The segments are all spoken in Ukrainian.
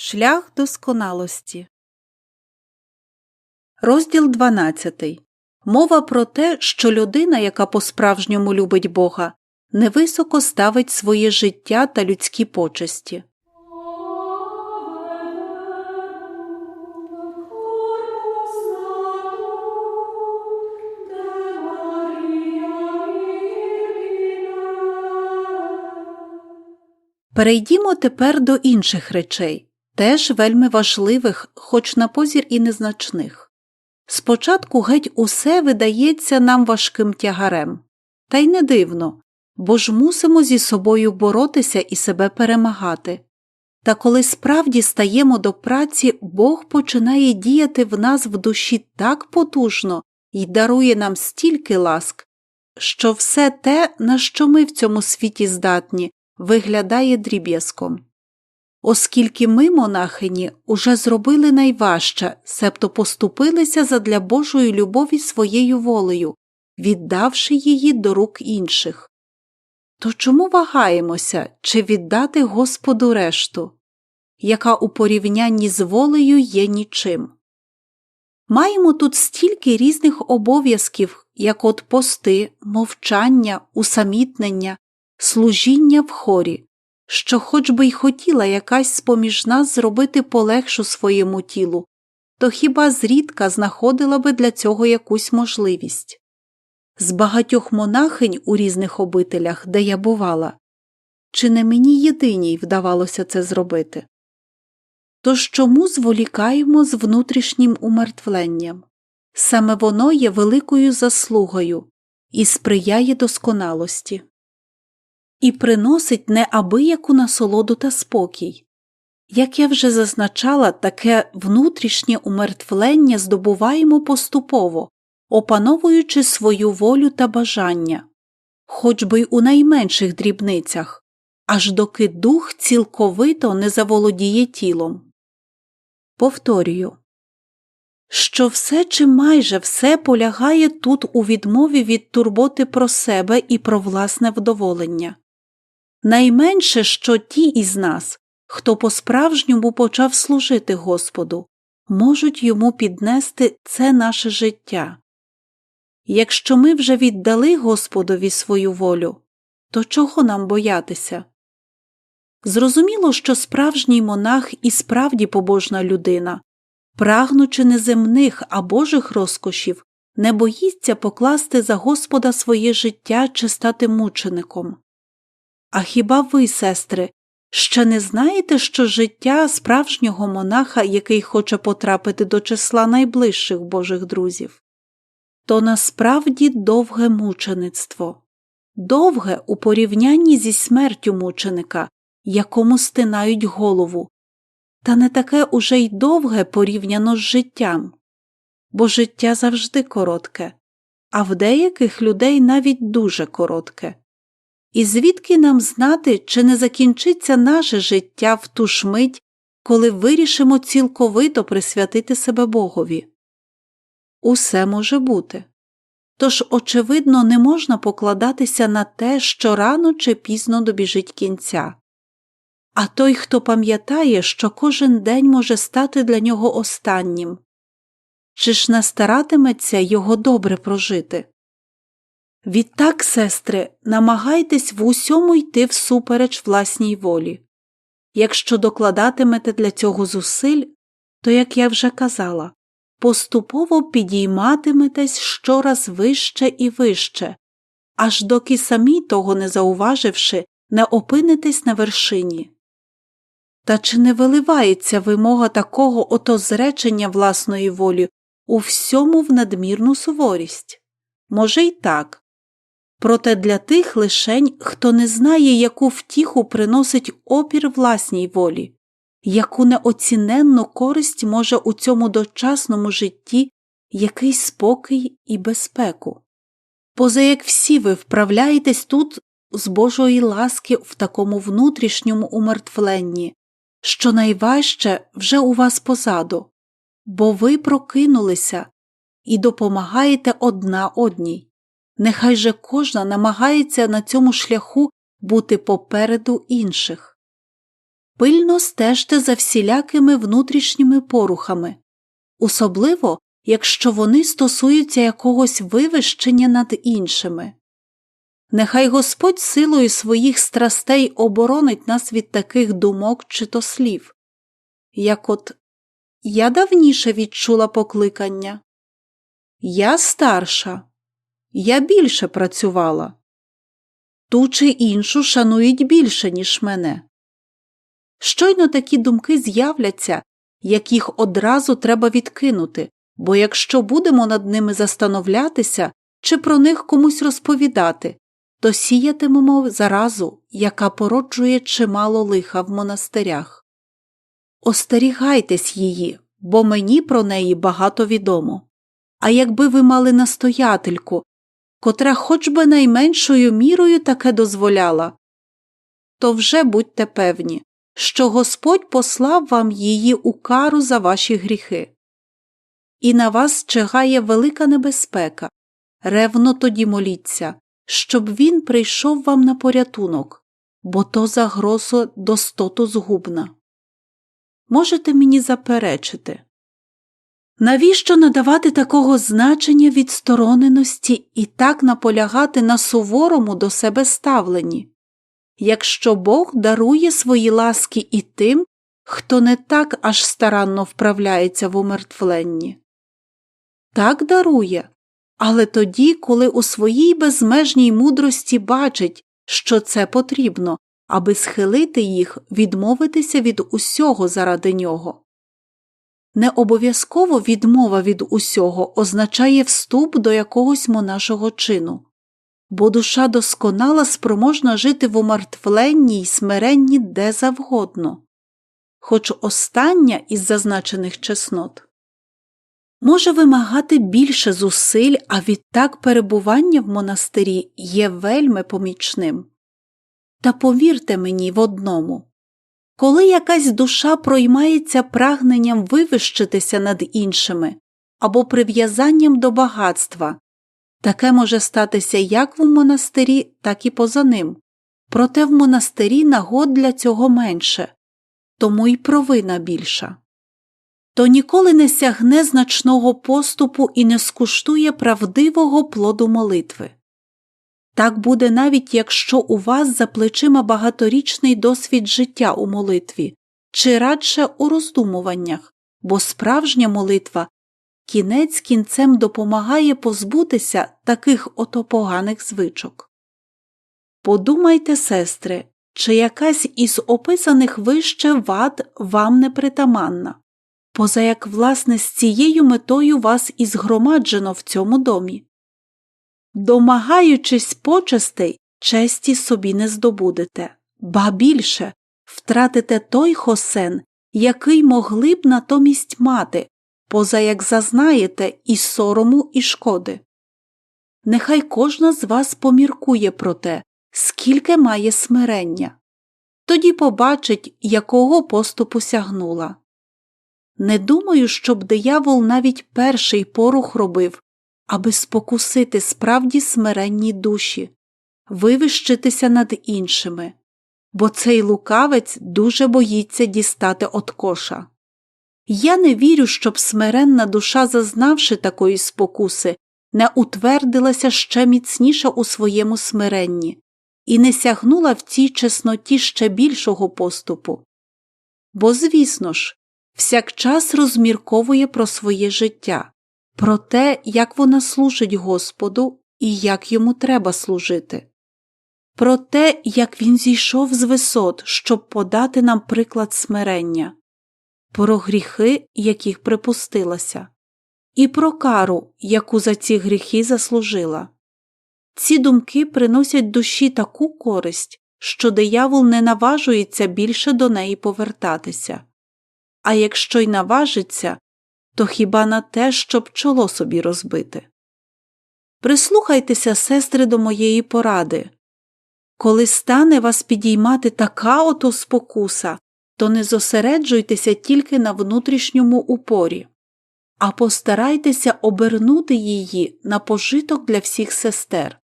Шлях досконалості. Розділ 12. Мова про те, що людина, яка по-справжньому любить Бога, невисоко ставить своє життя та людські почесті. Перейдімо тепер до інших речей, теж вельми важливих, хоч на позір і незначних. Спочатку геть усе видається нам важким тягарем, та й не дивно, бо ж мусимо зі собою боротися і себе перемагати. Та коли справді стаємо до праці, Бог починає діяти в нас в душі так потужно і дарує нам стільки ласк, що все те, на що ми в цьому світі здатні, виглядає дріб'язком. Оскільки ми, монахині, уже зробили найважче, себто поступилися задля Божої любові своєю волею, віддавши її до рук інших. То чому вагаємося, чи віддати Господу решту, яка у порівнянні з волею є нічим? Маємо тут стільки різних обов'язків, як от пости, мовчання, усамітнення, служіння в хорі, що хоч би й хотіла якась з поміж нас зробити полегшу своєму тілу, то хіба зрідка знаходила би для цього якусь можливість. З багатьох монахинь у різних обителях, де я бувала, чи не мені єдиній вдавалося це зробити? Тож чому зволікаємо з внутрішнім умертвленням? Саме воно є великою заслугою і сприяє досконалості і приносить неабияку насолоду та спокій. Як я вже зазначала, таке внутрішнє умертвлення здобуваємо поступово, опановуючи свою волю та бажання, хоч би й у найменших дрібницях, аж доки дух цілковито не заволодіє тілом. Повторюю, що все чи майже все полягає тут у відмові від турботи про себе і про власне вдоволення. Найменше що ті із нас, хто по справжньому почав служити Господу, можуть йому піднести це наше життя. Якщо ми вже віддали Господові свою волю, то чого нам боятися? Зрозуміло, що справжній монах і справді побожна людина, прагнучи не земних, а божих розкошів, не боїться покласти за Господа своє життя чи стати мучеником. А хіба ви, сестри, ще не знаєте, що життя справжнього монаха, який хоче потрапити до числа найближчих божих друзів? То насправді довге мучеництво, довге у порівнянні зі смертю мученика, якому стинають голову, та не таке уже й довге порівняно з життям, бо життя завжди коротке, а в деяких людей навіть дуже коротке. І звідки нам знати, чи не закінчиться наше життя в ту ж мить, коли вирішимо цілковито присвятити себе Богові? Усе може бути. Тож, очевидно, не можна покладатися на те, що рано чи пізно добіжить кінця. А той, хто пам'ятає, що кожен день може стати для нього останнім, чи ж не старатиметься його добре прожити? Відтак, сестри, намагайтесь в усьому йти всупереч власній волі. Якщо докладатимете для цього зусиль, то, як я вже казала, поступово підійматиметесь щораз вище і вище, аж доки самі того не зауваживши, не опинитесь на вершині. Та чи не виливається вимога такого ото зречення власної волі у всьому в надмірну суворість? Може, й так, проте для тих лишень, хто не знає, яку втіху приносить опір власній волі, яку неоціненну користь може у цьому дочасному житті якийсь спокій і безпеку. Поза як всі ви вправляєтесь тут з Божої ласки в такому внутрішньому умертвленні, що найважче вже у вас позаду, бо ви прокинулися і допомагаєте одна одній. Нехай же кожна намагається на цьому шляху бути попереду інших. Пильно стежте за всілякими внутрішніми порухами, особливо якщо вони стосуються якогось вивищення над іншими. Нехай Господь силою своїх страстей оборонить нас від таких думок чи то слів, як от я давніше відчула покликання, я старша, я більше працювала, ту чи іншу шанують більше, ніж мене. Щойно такі думки з'являться, як їх одразу треба відкинути, бо якщо будемо над ними застановлятися чи про них комусь розповідати, то сіятимемо заразу, яка породжує чимало лиха в монастирях. Остерігайтесь її, бо мені про неї багато відомо. А якби ви мали настоятельку, котра хоч би найменшою мірою таке дозволяла, то вже будьте певні, що Господь послав вам її у кару за ваші гріхи. І на вас чигає велика небезпека. Ревно тоді моліться, щоб він прийшов вам на порятунок, бо то загроза достоту згубна. Можете мені заперечити. Навіщо надавати такого значення відстороненості і так наполягати на суворому до себе ставленні? якщо Бог дарує свої ласки і тим, хто не так аж старанно вправляється в умертвленні. Так дарує, але тоді, коли у своїй безмежній мудрості бачить, що це потрібно, аби схилити їх, відмовитися від усього заради нього. Не обов'язково відмова від усього означає вступ до якогось монашого чину. Бо душа досконала спроможна жити в умертвленні й смиренні де завгодно, хоч остання із зазначених чеснот. Може вимагати більше зусиль, а відтак перебування в монастирі є вельми помічним. Та повірте мені в одному коли якась душа проймається прагненням вивищитися над іншими або прив'язанням до багатства, Таке може статися як в монастирі, так і поза ним. Проте в монастирі нагод для цього менше, тому й провина більша. То ніколи не сягне значного поступу і не скуштує правдивого плоду молитви. Так буде навіть якщо у вас за плечима багаторічний досвід життя у молитві, чи радше у роздумуваннях, бо справжня молитва кінець кінцем допомагає позбутися таких ото поганих звичок. Подумайте, сестри, чи якась із описаних вище вад вам не притаманна, поза як, власне, з цією метою вас і згромаджено в цьому домі. Домагаючись почестей, честі собі не здобудете, ба більше втратите той хосен, який могли б натомість мати, поза як зазнаєте і сорому, і шкоди. Нехай кожна з вас поміркує про те, скільки має смирення, тоді побачить, якого поступу сягнула. Не думаю, щоб диявол навіть перший порух робив, аби спокусити справді смиренні душі, вивищитися над іншими, бо цей лукавець дуже боїться дістати от коша. Я не вірю, щоб смиренна душа, зазнавши такої спокуси, не утвердилася ще міцніше у своєму смиренні і не сягнула в цій чесноті ще більшого поступу. Бо, звісно ж, всякчас розмірковує про своє життя, про те, як вона служить Господу і як йому треба служити, про те, як він зійшов з висот, щоб подати нам приклад смирення. Про гріхи, яких припустилася, і про кару, яку за ці гріхи заслужила. Ці думки приносять душі таку користь, що диявол не наважується більше до неї повертатися, а якщо й наважиться, то хіба на те, щоб чоло собі розбити. Прислухайтеся, сестри, до моєї поради. Коли стане вас підіймати така ото спокуса, то не зосереджуйтеся тільки на внутрішньому упорі, а постарайтеся обернути її на пожиток для всіх сестер,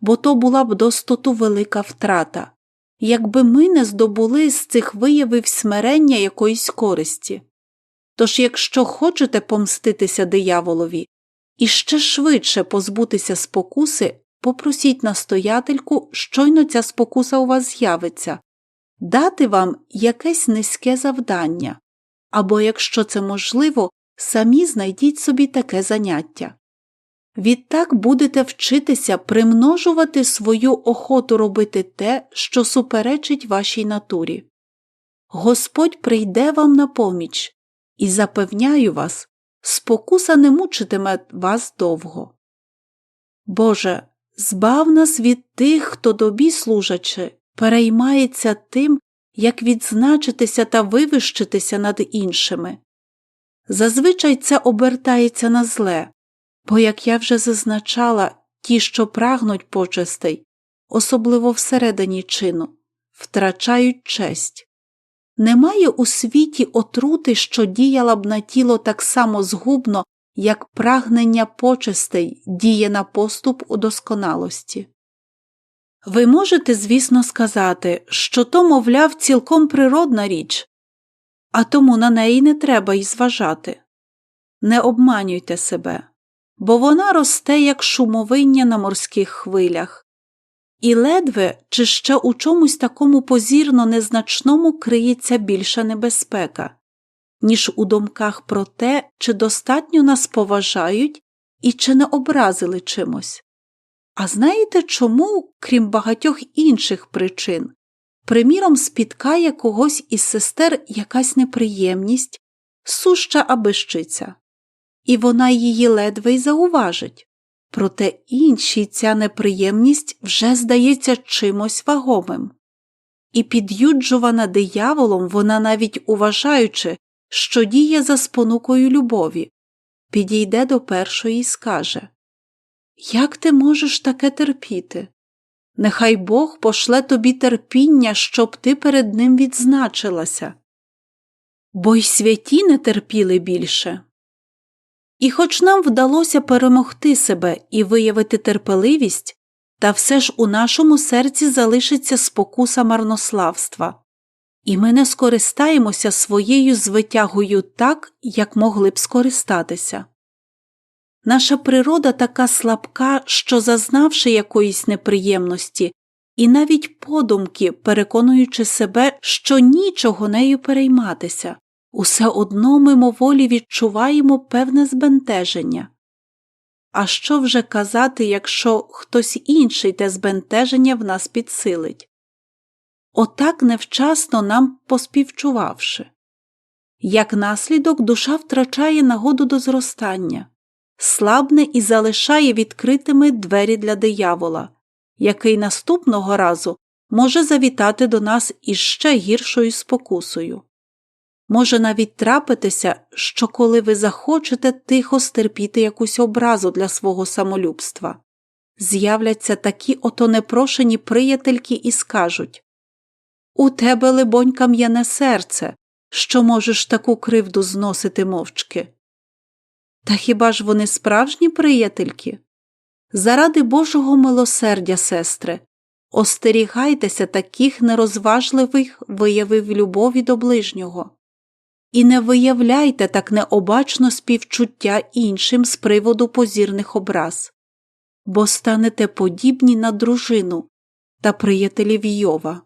бо то була б достоту велика втрата, якби ми не здобули з цих виявів смирення якоїсь користі. Тож, якщо хочете помститися дияволові і ще швидше позбутися спокуси, попросіть настоятельку, щойно ця спокуса у вас з'явиться, дати вам якесь низьке завдання, або, якщо це можливо, самі знайдіть собі таке заняття. Відтак будете вчитися примножувати свою охоту робити те, що суперечить вашій натурі. Господь прийде вам на поміч, і запевняю вас, спокуса не мучитиме вас довго. Боже, збав нас від тих, хто тобі служачи, переймається тим, як відзначитися та вивищитися над іншими. Зазвичай це обертається на зле, бо, як я вже зазначала, ті, що прагнуть почестей, особливо всередині чину, втрачають честь. Немає у світі отрути, що діяла б на тіло так само згубно, як прагнення почестей діє на поступ у досконалості. Ви можете, звісно, сказати, що то, мовляв, цілком природна річ, а тому на неї не треба й зважати. Не обманюйте себе, бо вона росте, як шумовиння на морських хвилях, і ледве чи ще у чомусь такому позірно незначному криється більша небезпека, ніж у думках про те, чи достатньо нас поважають і чи не образили чимось. А знаєте чому, крім багатьох інших причин, приміром, спіткає когось із сестер якась неприємність, суща абищиця, і вона її ледве й зауважить. Проте іншій ця неприємність вже здається чимось вагомим. І під'юджувана дияволом вона навіть уважаючи, що діє за спонукою любові, підійде до першої і скаже Як ти можеш таке терпіти? Нехай Бог пошле тобі терпіння, щоб ти перед ним відзначилася. Бо й святі не терпіли більше. І хоч нам вдалося перемогти себе і виявити терпеливість, та все ж у нашому серці залишиться спокуса марнославства, і ми не скористаємося своєю звитягою так, як могли б скористатися. Наша природа така слабка, що, зазнавши якоїсь неприємності, і навіть подумки, переконуючи себе, що нічого нею перейматися, усе одно мимоволі відчуваємо певне збентеження. А що вже казати, якщо хтось інший те збентеження в нас підсилить? Отак невчасно нам поспівчувавши. Як наслідок, душа втрачає нагоду до зростання, слабне і залишає відкритими двері для диявола, який наступного разу може завітати до нас із ще гіршою спокусою. Може навіть трапитися, що коли ви захочете тихо стерпіти якусь образу для свого самолюбства, з'являться такі ото непрошені приятельки і скажуть У тебе, либонь, кам'яне серце, що можеш таку кривду зносити мовчки. Та хіба ж вони справжні приятельки? Заради Божого милосердя, сестри, остерігайтеся таких нерозважливих виявив любові до ближнього і не виявляйте так необачно співчуття іншим з приводу позірних образ, бо станете подібні на дружину та приятелів Йова.